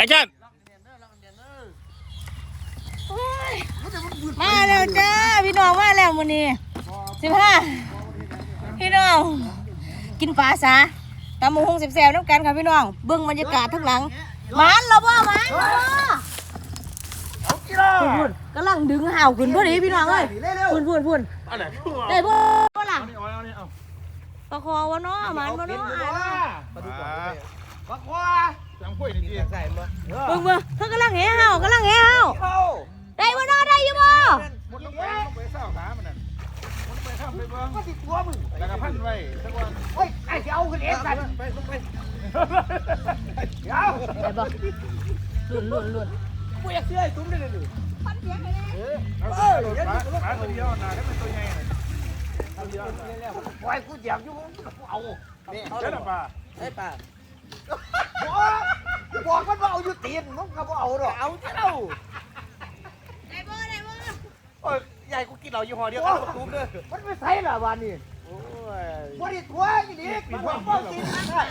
ไอ้แค่มาแล้วจ้าพี่น้องมาแล้วมื้อนี้สิบห้าพี่น้อง กินปลาซะตำหมูหงสิบแซวน้ำกันค่ะพี่น้อง เบิ่งบรรยากาศทั้างหลังหมันแล้วบ่หมันแล้วบ่พุ่นๆกำลังดึงห่าวขึ้นพอดีพี่น้องเอ้ยพุ่นพุ่นพุ่นอะไรได้บ่บ่ล่ะนี่เอาเอานี่เอาปลาคอวะเนาะหมันบ่เนาะอะปลาควาจังคุยดีใส่มาเบิ่งเบิ่งเพิ่นกำลังแห่ห่ากำลังแห่ห่าได้บ่เนาะได้อยู่บ่หมดลงไปลงไปเศร้าขามันนั่นหมดไปข้ามไปเบิ้งก็ติดตัวมึงแล้วก็พันไว้สักวันเฮ้ยไอ้จะเอาขึ้นเองกันไปลงไปเดี๋ยวได้บ่ลุ่นลุ่นลุ่นกูอยากเชื่อไอ้ตุ้มได้เลยหรือเออเอาเดี๋ยวปลาตัวเดียวนะถ้าเป็นตัวใหญ่น่ะตัวเดียวน่ะปล่อยกูเหยียบอยู่กูเอานี่เจ้าน่าไอ้ป่า บอกบอกมันว่าเอาอยู่ตีนมึงก็บ่เอาหรอกเอาเจ้าได้บ่ได้บ่โอ้ยใหญ่กูกินเรายี่ห้อเดียวกันกับตุ้มเลยมันไม่ใช่ละวันนี้โอ้ยวันนี้ทัวร์อีนี่มันบอกว่าตีนได้